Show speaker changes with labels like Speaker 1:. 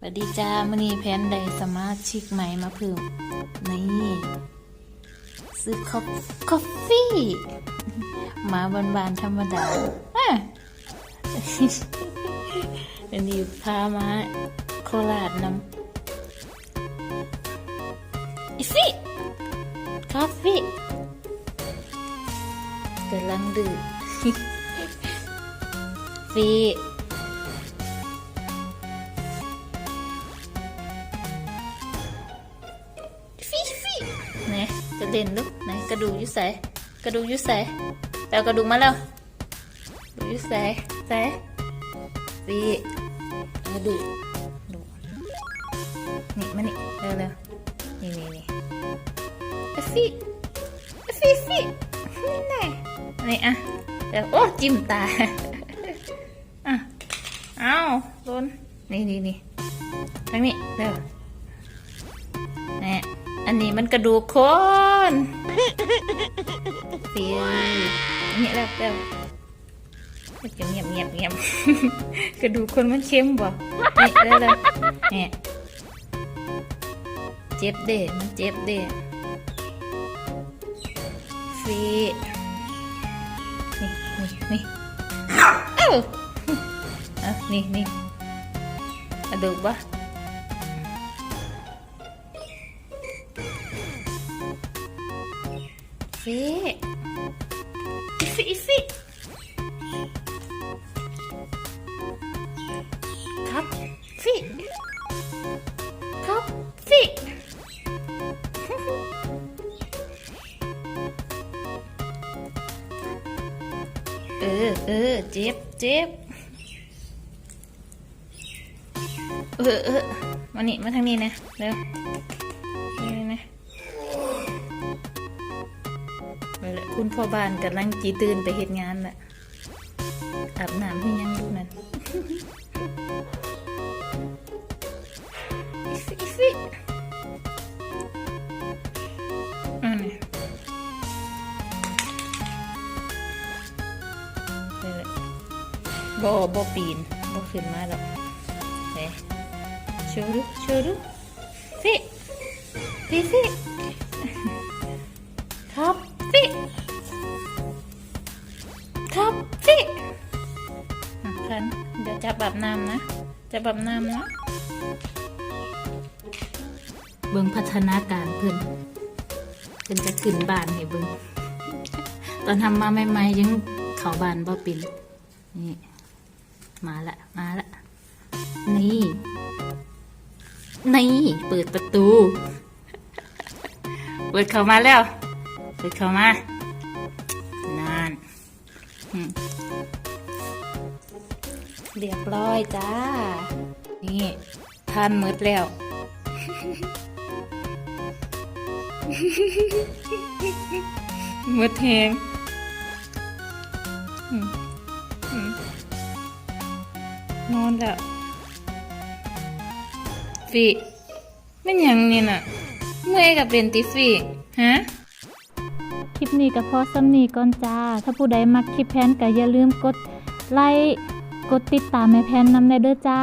Speaker 1: สวัสดีจ้ามือนี้แพนไดสมาชิกใหม่มาเพิ่มนี่ซื้อคอฟคอฟฟี่มาบานๆธรรมดาอะเดี๋ยวนี้พามาโคราชน้ำอิฟี่คอฟฟี่กำลังดื่มฟี่ฟี่ จะเด่นลูกไหนกระดูกยุ่ใสกระดูกยุ่ใสแปลกระดูกมาแล้วกระดูยุ่ใสใสฟี่กระดูกดูนี่มานี่เร็วเร็วนี่นี่นี่อะฟี่อะฟี่ฟี่นี่น่นี่อะเดี๋ยวโอ้จิ้มตาอะเอาโดนนี่นี่นี่ทางนี้เร็ว อันนี้มันกระดูกคนเสียเงียบแล้วแล้วมันจะเงียบเงียบเงียบกระดูกคนมันเค็มบ่นี่แล้วแล้วนี่เจ็บเด้มันเจ็บเด้ฟีนี่นี่นี่เอ้าเอานี่นี่กระดูกบ่ ฟีอิฟิอิฟิครับฟีครับฟีเออเออเจ็บเจ็บเออเออมานี่มาทางนี้นะเร็ว คุณพ่อบ้านกำลังจีตื่นไปเหตุงานละอาบน้ำให้ยังดูนั่นอิฟิอิฟิอันนี้บ่บ่ปีนบ่ขึ้นมาหรอกเฮ้โชว์ดูโชว์ดูฟิฟิฟิฟิ ครับ แบบน้ำนะ จะแบบน้ำนะ เบิ่งพัฒนาการเพิ่นเพิ่นจะขึ้นบ้านให้เบิ่งตอนทำมาใหม่ๆยังเขาบานบ่ป็นนี่ มาละ มาละ นี่ นี่ เปิดประตู เปิดเข้ามาแล้ว เปิดเข้ามานานอืม เรียบร้อยจ้า นี่ทานหมดแล้วหมดแหงอือืมนอนแล้วฟีไม่ยังนี่น่ะ เมื่อยกับเป็นติฟีฮะคลิปนี้ก็พอสำนีก่อนจ้า ถ้าผู้ใดมักคลิปแพนก็อย่าลืมกดไลค์ กดติดตามแม่แพนนำได้เด้อจ้า